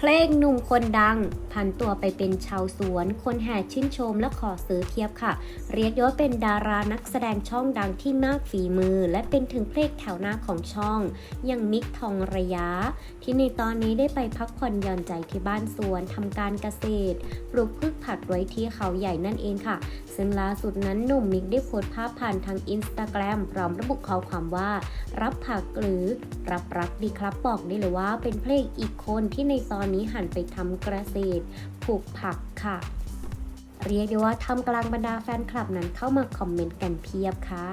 พลงหนุ่มคนดังพันตัวไปเป็นชาวสวน คนแห่ชื่นชมและขอซื้อเทียบค่ะ เรียกได้ว่าเป็นดารานักแสดงช่องดังที่มากฝีมือ และเป็นถึงเพลงแถวหน้าของช่อง อย่างมิกทองระยะ ที่ในตอนนี้ได้ไปพักผ่อนหย่อนใจที่บ้านสวนทำการเกษตร ปลูกพืชผักไว้ที่เขาใหญ่นั่นเองค่ะ ซึ่งล่าสุดนั้นหนุ่มมิกได้โพสต์ภาพผ่านทางอินสตาแกรมพร้อมระบุข้อความว่า รับผักหรือรับรักดีครับบอกได้เลยว่าเป็นเพลงอีกคนที่ในตอนอนนี้หันไปทำเกษตรปลูกผักค่ะ เรียกได้ว่าทำกลางบรรดาแฟนคลับนั้นเข้ามาคอมเมนต์กันเพียบค่ะ